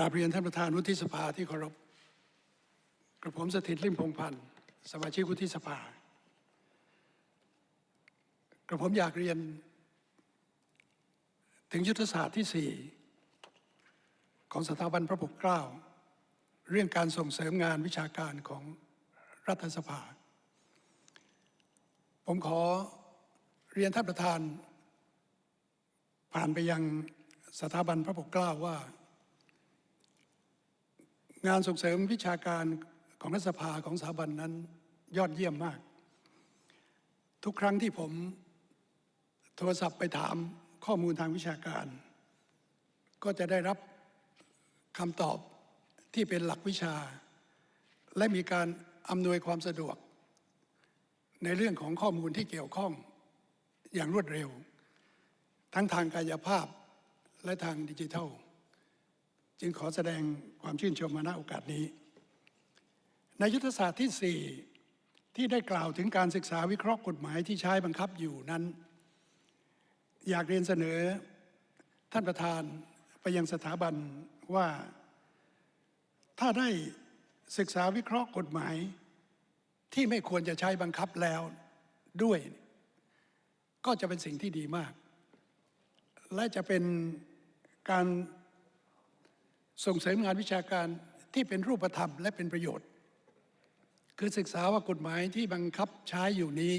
กราบเรียนท่านประธานวุฒิสภาที่เคารพกระผมสถิตริมพงพันธ์สมาชิกวุฒิสภากระผมอยากเรียน ถึงยุทธศาสตร์ที่สี่ของสถาบันพระปกเกล้า เรื่องการส่งเสริมงานวิชาการของรัฐสภา ผมขอเรียนท่านประธาน ผ่านไปยังสถาบันพระปกเกล้าว่า งานส่งเสริมวิชาการของรัฐสภาของสถาบันนั้นยอดเยี่ยมมาก ทุกครั้งที่ผมโทรศัพท์ไปถามข้อมูลทางวิชาการ ก็จะได้รับคำตอบที่เป็นหลักวิชา และมีการอำนวยความสะดวก ในเรื่องของข้อมูลที่เกี่ยวข้องอย่างรวดเร็ว ทั้งทางกายภาพและทางดิจิทัล จึงขอแสดงความชื่นชมมาณโอกาสนี้ ในยุทธศาสตร์ที่ 4 ที่ได้กล่าวถึงการศึกษาวิเคราะห์กฎหมายที่ใช้บังคับอยู่นั้น อยากเรียนเสนอท่านประธานไปยังสถาบันว่าถ้าได้ศึกษาวิเคราะห์กฎหมาย ที่ไม่ควรจะใช้บังคับแล้วด้วย ก็จะเป็นสิ่งที่ดีมาก และจะเป็นการ ส่งเสริมงานวิชาการที่เป็นรูปธรรมและเป็นประโยชน์ คือศึกษาว่ากฎหมายที่บังคับใช้อยู่นี้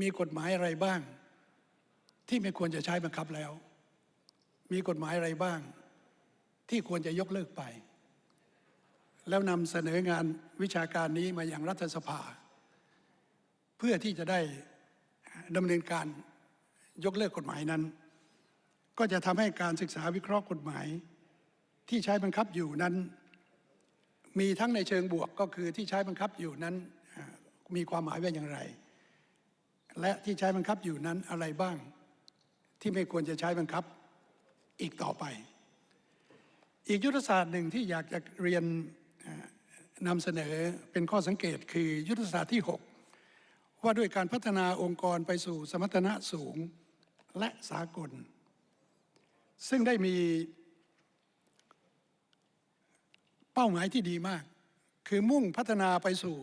มีกฎหมายอะไรบ้าง ที่ไม่ควรจะใช้บังคับแล้ว มีกฎหมายอะไรบ้าง ที่ควรจะยกเลิกไป แล้วนำเสนองานวิชาการนี้มาอย่างรัฐสภา เพื่อที่จะได้ดำเนินการยกเลิกกฎหมายนั้น ก็จะทำให้การศึกษาวิเคราะห์กฎหมาย ที่ใช้บังคับอยู่นั้น มีทั้งในเชิงบวกก็คือที่ใช้บังคับอยู่นั้นมีความหมายว่าอย่างไร และที่ใช้บังคับอยู่นั้นอะไรบ้าง ที่ไม่ควรจะใช้บังคับอีกต่อไป อีกยุทธศาสตร์หนึ่งที่อยากจะเรียนนำเสนอเป็นข้อสังเกตคือยุทธศาสตร์ที่ 6 ว่าด้วยการพัฒนาองค์กรไปสู่สมรรถนะสูงและสากล ซึ่งได้มี เป้าหมายที่ดีมาก คือมุ่งพัฒนาไปสู่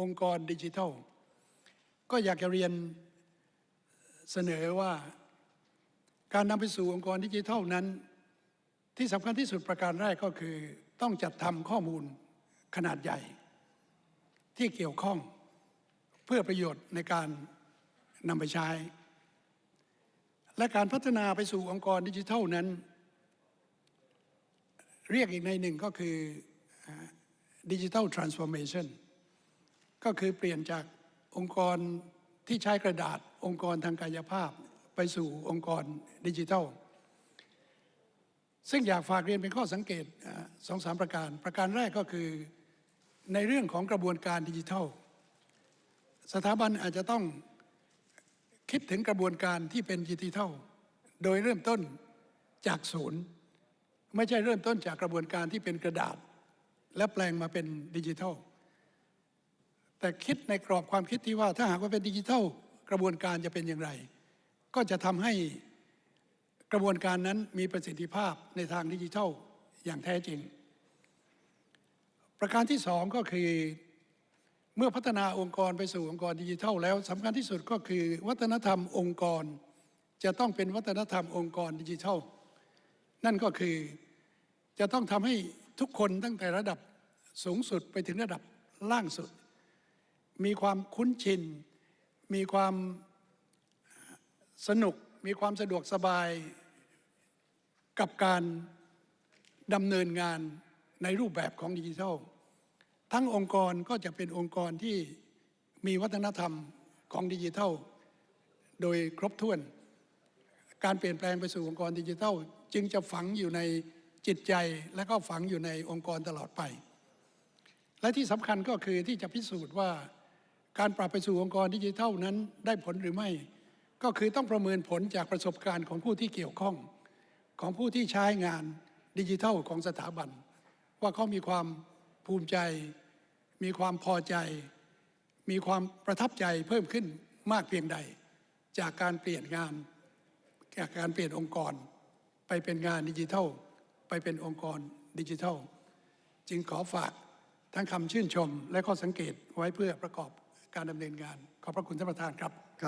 องค์กรดิจิทัล ก็อยากจะเรียนเสนอว่าการนำไปสู่องค์กรดิจิทัลนั้น ที่สำคัญที่สุดประการแรกก็คือ ต้องจัดทำข้อมูลขนาดใหญ่ ที่เกี่ยวข้องเพื่อประโยชน์ในการนำไปใช้ และการพัฒนาไปสู่องค์กรดิจิทัลนั้น เรียกอีกในหนึ่งก็คือดิจิทัลทรานส์ฟอร์เมชันก็คือเปลี่ยนจากองค์กรที่ใช้กระดาษองค์กรทางกายภาพไปสู่องค์กรดิจิทัล ซึ่งอยากฝากเรียนเป็นข้อสังเกตสองสามประการ ประการแรกก็คือในเรื่องของกระบวนการดิจิทัล สถาบันอาจจะต้องคิดถึงกระบวนการที่เป็นดิจิทัล โดยเริ่มต้นจากศูนย์ ไม่ใช่เริ่มต้นจากกระบวนการที่เป็นกระดาษ และแปลงมาเป็นดิจิทัล แต่คิดในกรอบความคิดที่ว่าถ้าหากว่าเป็นดิจิทัลกระบวนการจะเป็นอย่างไร ก็จะทำให้กระบวนการนั้นมีประสิทธิภาพในทางดิจิทัลอย่างแท้จริง ประการที่สองก็คือเมื่อพัฒนาองค์กรไปสู่องค์กรดิจิทัลแล้วสำคัญที่สุดก็คือ วัฒนธรรมองค์กร จะต้องเป็นวัฒนธรรมองค์กรดิจิทัล นั่นก็คือจะต้องทำให้ทุกคนตั้งแต่ระดับสูงสุดไปถึงระดับล่างสุด มีความคุ้นชิน มีความสนุก มีความสะดวกสบายกับการดำเนินงานในรูปแบบของดิจิทัล ทั้งองค์กรก็จะเป็นองค์กรที่มีวัฒนธรรมของดิจิทัล โดยครบถ้วน การเปลี่ยนแปลงไปสู่องค์กรดิจิทัล จึงจะฝังอยู่ในจิตใจและก็ฝังอยู่ในองค์กรตลอดไป และที่สำคัญก็คือที่จะพิสูจน์ว่าการปรับไปสู่องค์กรดิจิทัลนั้นได้ผลหรือไม่ ก็คือต้องประเมินผลจากประสบการณ์ของผู้ที่เกี่ยวข้อง ของผู้ที่ใช้งานดิจิทัลของสถาบัน ว่าเขามีความภูมิใจ มีความพอใจ มีความประทับใจเพิ่มขึ้นมากเพียงใด จากการเปลี่ยนงาน จากการเปลี่ยนองค์กร ไปเป็นงานดิจิทัล ไปเป็นองค์กรดิจิทัล จึงขอฝากทั้งคำชื่นชมและข้อสังเกตไว้เพื่อประกอบการดำเนินงาน ขอบพระคุณท่านประธานครับ